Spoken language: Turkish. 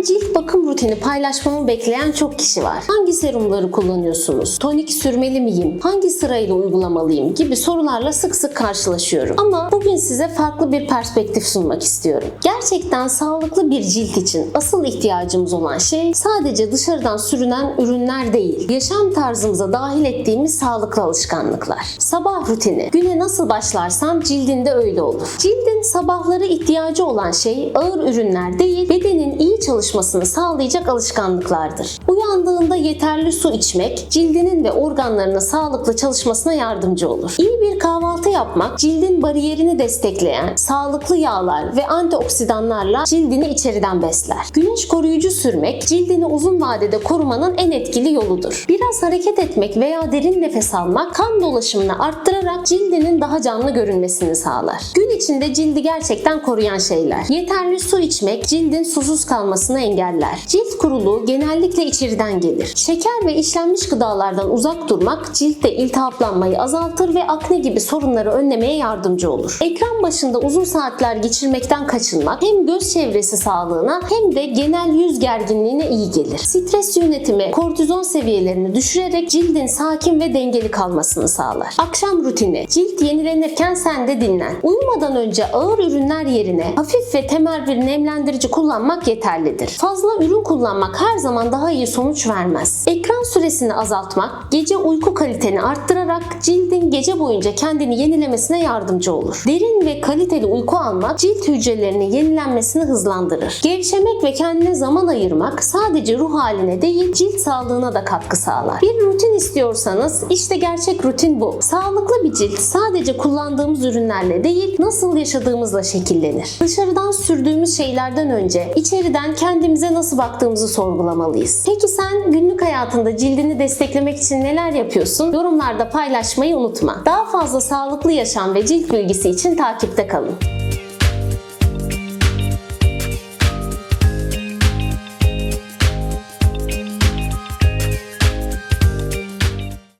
Bence ilk bakım rutini paylaşmamı bekleyen çok kişi var. Hangi serumları kullanıyorsunuz? Tonik sürmeli miyim? Hangi sırayla uygulamalıyım? gibi sorularla sık sık karşılaşıyorum. Ama bugün size farklı bir perspektif sunmak istiyorum. Gerçekten sağlıklı bir cilt için asıl ihtiyacımız olan şey sadece dışarıdan sürünen ürünler değil, yaşam tarzımıza dahil ettiğimiz sağlıklı alışkanlıklar. Sabah rutini. Güne nasıl başlarsan cildinde öyle olur. Cildin sabahları ihtiyacı olan şey ağır ürünler değil, bedenin iyi çalışmasını sağlayacak alışkanlıklardır. Uyandığında yeterli su içmek, cildinin ve organlarının sağlıklı çalışmasına yardımcı olur. İyi bir kahvaltı yapmak, cildin bariyerini destekleyen sağlıklı yağlar ve antioksidanlarla cildini içeriden besler. Güneş koruyucu sürmek, cildini uzun vadede korumanın en etkili yoludur. Biraz hareket etmek veya derin nefes almak kan dolaşımını arttırarak cildinin daha canlı görünmesini sağlar. Gün içinde cildi gerçekten koruyan şeyler. Yeterli su içmek cildin susuz kalmasını engeller. Cilt kuruluğu genellikle içeriden gelir. Şeker ve işlenmiş gıdalardan uzak durmak ciltte iltihaplanmayı azaltır ve akne gibi sorunları önlemeye yardımcı olur. Ekran başında uzun saatler geçirmekten kaçınmak hem göz çevresi sağlığına hem de genel yüz gerginliğine iyi gelir. Stres yönetimi kortizon seviyelerini düşürerek cildin sakin ve dengeli kalmasını sağlar. Akşam rutini. Cilt yenilenirken sen de dinlen. Uyumadan önce ağır ürünler yerine hafif ve temel bir nemlendirici kullanmak yeterlidir. Fazla ürün kullanmak her zaman daha iyi sonuç vermez. Ekran süresini azaltmak, gece uyku kaliteni arttırarak cildin gece boyunca kendini yenilemesine yardımcı olur. Derin ve kaliteli uyku almak cilt hücrelerinin yenilenmesini hızlandırır. Gevşemek ve kendine zaman ayırmak sadece ruh haline değil cilt sağlığına da katkı sağlar. Bir rutin istiyorsanız işte gerçek rutin bu. Sağlıklı bir cilt sadece kullandığımız ürünlerle değil nasıl yaşadığımızla şekillenir. Dışarıdan sürdüğümüz şeylerden önce içeriden kendimize nasıl baktığımızı sorgulamalıyız. Peki sen günlük hayatında cildini desteklemek için neler yapıyorsun? Yorumlarda paylaşmayı unutma. Daha fazla sağlıklı yaşam ve cilt bilgisi için takipte kalın.